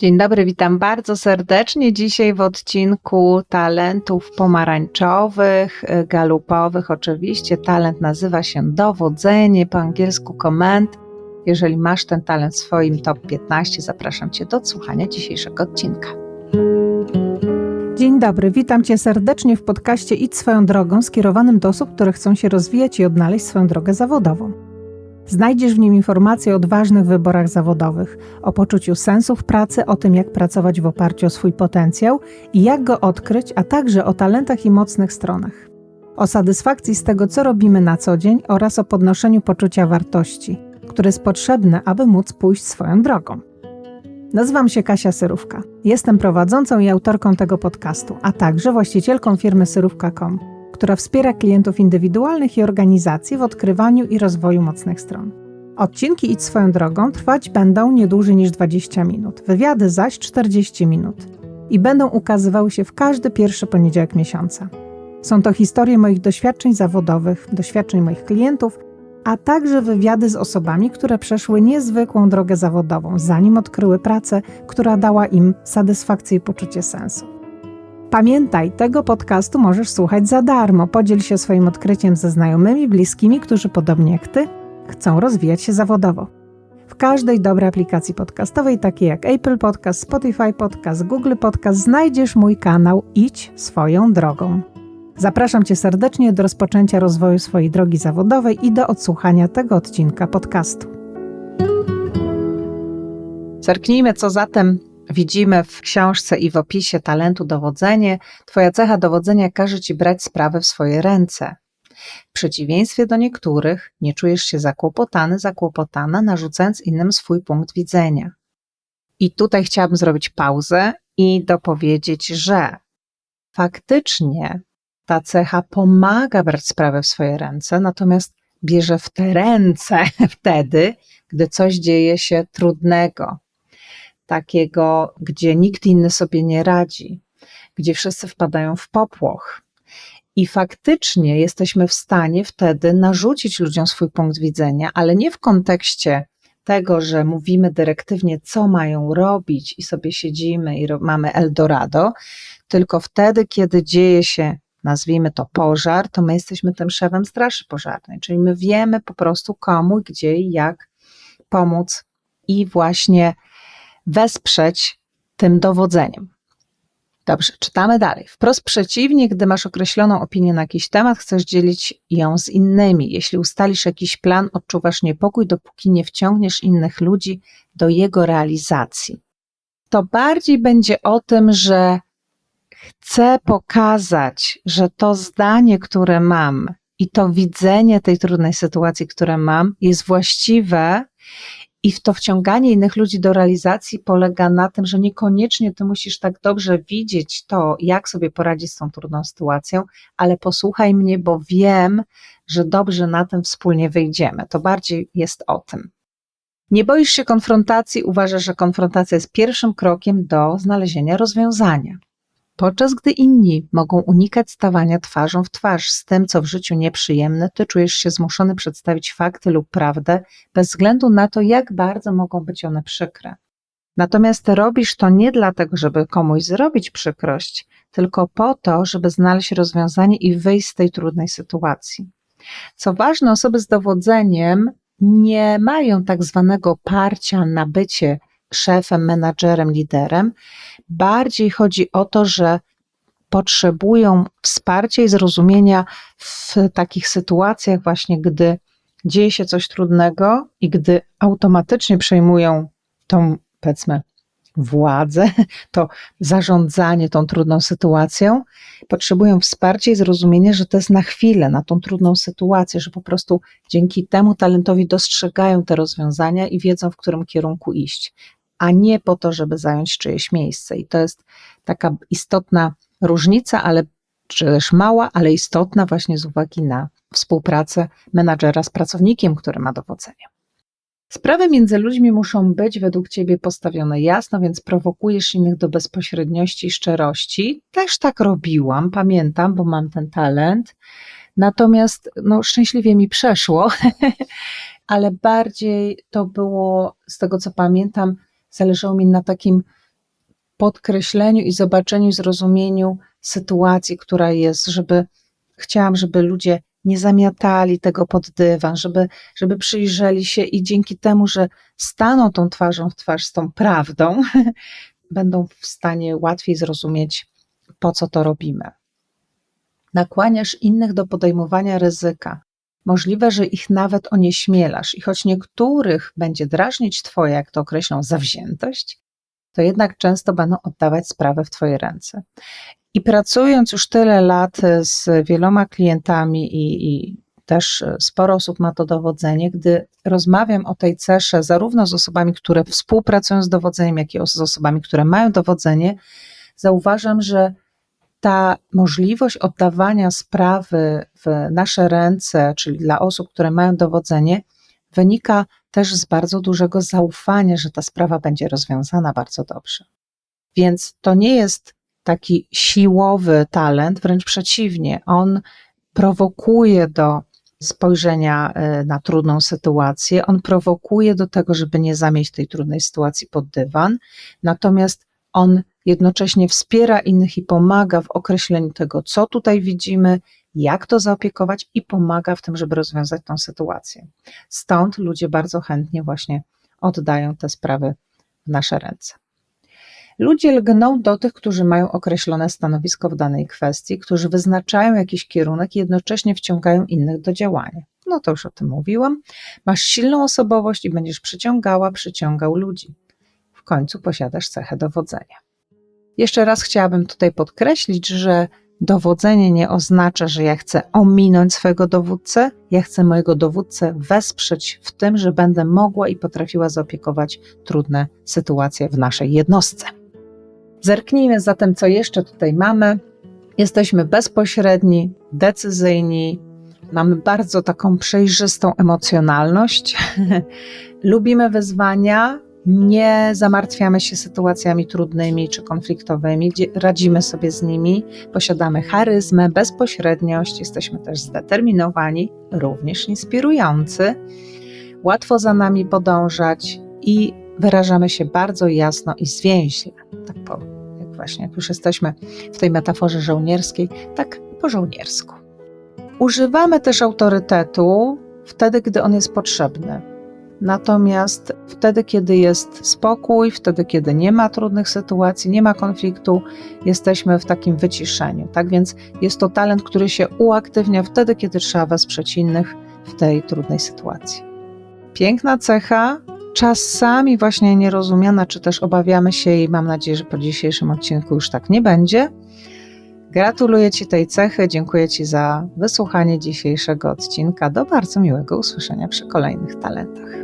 Dzień dobry, witam bardzo serdecznie. Dzisiaj w odcinku talentów pomarańczowych, y, galupowych. Oczywiście talent nazywa się dowodzenie, po angielsku command. Jeżeli masz ten talent w swoim top 15, zapraszam Cię do słuchania dzisiejszego odcinka. Dzień dobry, witam Cię serdecznie w podcaście Idź swoją drogą skierowanym do osób, które chcą się rozwijać i odnaleźć swoją drogę zawodową. Znajdziesz w nim informacje o odważnych wyborach zawodowych, o poczuciu sensu w pracy, o tym, jak pracować w oparciu o swój potencjał i jak go odkryć, a także o talentach i mocnych stronach. O satysfakcji z tego, co robimy na co dzień oraz o podnoszeniu poczucia wartości, które jest potrzebne, aby móc pójść swoją drogą. Nazywam się Kasia Syrówka. Jestem prowadzącą i autorką tego podcastu, a także właścicielką firmy Syrówka.com która wspiera klientów indywidualnych i organizacji w odkrywaniu i rozwoju mocnych stron. Odcinki Idź swoją drogą trwać będą nie dłużej niż 20 minut, wywiady zaś 40 minut i będą ukazywały się w każdy pierwszy poniedziałek miesiąca. Są to historie moich doświadczeń zawodowych, doświadczeń moich klientów, a także wywiady z osobami, które przeszły niezwykłą drogę zawodową, zanim odkryły pracę, która dała im satysfakcję i poczucie sensu. Pamiętaj, tego podcastu możesz słuchać za darmo. Podziel się swoim odkryciem ze znajomymi, bliskimi, którzy podobnie jak ty chcą rozwijać się zawodowo. W każdej dobrej aplikacji podcastowej, takiej jak Apple Podcast, Spotify Podcast, Google Podcast, znajdziesz mój kanał Idź swoją drogą. Zapraszam Cię serdecznie do rozpoczęcia rozwoju swojej drogi zawodowej i do odsłuchania tego odcinka podcastu. Zerknijmy, co zatem widzimy w książce i w opisie talentu dowodzenie, Twoja cecha dowodzenia każe Ci brać sprawę w swoje ręce. W przeciwieństwie do niektórych, nie czujesz się zakłopotany, zakłopotana, narzucając innym swój punkt widzenia. I tutaj chciałabym zrobić pauzę i dopowiedzieć, że faktycznie ta cecha pomaga brać sprawę w swoje ręce, natomiast bierze w te ręce wtedy, gdy coś dzieje się trudnego, takiego, gdzie nikt inny sobie nie radzi, gdzie wszyscy wpadają w popłoch. I faktycznie jesteśmy w stanie wtedy narzucić ludziom swój punkt widzenia, ale nie w kontekście tego, że mówimy dyrektywnie, co mają robić i sobie siedzimy i mamy Eldorado, tylko wtedy, kiedy dzieje się, nazwijmy to pożar, to my jesteśmy tym szefem straży pożarnej, czyli my wiemy po prostu komu, gdzie i jak pomóc i właśnie wesprzeć tym dowodzeniem. Dobrze, czytamy dalej. Wprost przeciwnie, gdy masz określoną opinię na jakiś temat, chcesz dzielić ją z innymi. Jeśli ustalisz jakiś plan, odczuwasz niepokój, dopóki nie wciągniesz innych ludzi do jego realizacji. To bardziej będzie o tym, że chcę pokazać, że to zdanie, które mam i to widzenie tej trudnej sytuacji, które mam, jest właściwe i w to wciąganie innych ludzi do realizacji polega na tym, że niekoniecznie ty musisz tak dobrze widzieć to, jak sobie poradzić z tą trudną sytuacją, ale posłuchaj mnie, bo wiem, że dobrze na tym wspólnie wyjdziemy. To bardziej jest o tym. Nie boisz się konfrontacji, uważasz, że konfrontacja jest pierwszym krokiem do znalezienia rozwiązania. Podczas gdy inni mogą unikać stawania twarzą w twarz z tym, co w życiu nieprzyjemne, ty czujesz się zmuszony przedstawić fakty lub prawdę, bez względu na to, jak bardzo mogą być one przykre. Natomiast robisz to nie dlatego, żeby komuś zrobić przykrość, tylko po to, żeby znaleźć rozwiązanie i wyjść z tej trudnej sytuacji. Co ważne, osoby z dowodzeniem nie mają tak zwanego parcia na bycie szefem, menadżerem, liderem. Bardziej chodzi o to, że potrzebują wsparcia i zrozumienia w takich sytuacjach, właśnie gdy dzieje się coś trudnego i gdy automatycznie przejmują tą, powiedzmy, władzę, to zarządzanie tą trudną sytuacją, potrzebują wsparcia i zrozumienia, że to jest na chwilę, na tą trudną sytuację, że po prostu dzięki temu talentowi dostrzegają te rozwiązania i wiedzą, w którym kierunku iść a nie po to, żeby zająć czyjeś miejsce. I to jest taka istotna różnica, ale czy też mała, ale istotna właśnie z uwagi na współpracę menadżera z pracownikiem, który ma dowodzenie. Sprawy między ludźmi muszą być według Ciebie postawione jasno, więc prowokujesz innych do bezpośredniości i szczerości. Też tak robiłam, pamiętam, bo mam ten talent. Natomiast no, szczęśliwie mi przeszło, ale bardziej to było, z tego co pamiętam, zależało mi na takim podkreśleniu i zobaczeniu zrozumieniu sytuacji, która jest, żeby chciałam, żeby ludzie nie zamiatali tego pod dywan, żeby, żeby przyjrzeli się i dzięki temu, że staną tą twarzą w twarz z tą prawdą, będą w stanie łatwiej zrozumieć, po co to robimy. Nakłaniasz innych do podejmowania ryzyka. Możliwe, że ich nawet onieśmielasz, i choć niektórych będzie drażnić Twoja, jak to określą, zawziętość, to jednak często będą oddawać sprawę w Twoje ręce. I pracując już tyle lat z wieloma klientami i, i też sporo osób ma to dowodzenie, gdy rozmawiam o tej cesze zarówno z osobami, które współpracują z dowodzeniem, jak i z osobami, które mają dowodzenie, zauważam, że ta możliwość oddawania sprawy w nasze ręce, czyli dla osób, które mają dowodzenie, wynika też z bardzo dużego zaufania, że ta sprawa będzie rozwiązana bardzo dobrze. Więc to nie jest taki siłowy talent, wręcz przeciwnie, on prowokuje do spojrzenia e, na trudną sytuację, on prowokuje do tego, żeby nie zamieść tej trudnej sytuacji pod dywan, natomiast on jednocześnie wspiera innych i pomaga w określeniu tego, co tutaj widzimy, jak to zaopiekować i pomaga w tym, żeby rozwiązać tą sytuację. Stąd ludzie bardzo chętnie właśnie oddają te sprawy w nasze ręce. Ludzie lgną do tych, którzy mają określone stanowisko w danej kwestii, którzy wyznaczają jakiś kierunek i jednocześnie wciągają innych do działania. No to już o tym mówiłam. Masz silną osobowość i będziesz przyciągała, przyciągał ludzi. W końcu posiadasz cechę dowodzenia. Jeszcze raz chciałabym tutaj podkreślić, że dowodzenie nie oznacza, że ja chcę ominąć swojego dowódcę, ja chcę mojego dowódcę wesprzeć w tym, że będę mogła i potrafiła zaopiekować trudne sytuacje w naszej jednostce. Zerknijmy zatem, co jeszcze tutaj mamy. Jesteśmy bezpośredni, decyzyjni, mamy bardzo taką przejrzystą emocjonalność, lubimy wyzwania, nie zamartwiamy się sytuacjami trudnymi czy konfliktowymi, radzimy sobie z nimi, posiadamy charyzmę, bezpośredniość, jesteśmy też zdeterminowani, również inspirujący, łatwo za nami podążać i wyrażamy się bardzo jasno i zwięźle, tak powiem właśnie, jak już jesteśmy w tej metaforze żołnierskiej, tak po żołniersku. Używamy też autorytetu wtedy, gdy on jest potrzebny. Natomiast wtedy, kiedy jest spokój, wtedy, kiedy nie ma trudnych sytuacji, nie ma konfliktu, jesteśmy w takim wyciszeniu. Tak więc jest to talent, który się uaktywnia wtedy, kiedy trzeba wesprzeć innych w tej trudnej sytuacji. Piękna cecha, czasami właśnie nierozumiana, czy też obawiamy się i mam nadzieję, że po dzisiejszym odcinku już tak nie będzie. Gratuluję Ci tej cechy, dziękuję Ci za wysłuchanie dzisiejszego odcinka. Do bardzo miłego usłyszenia przy kolejnych talentach.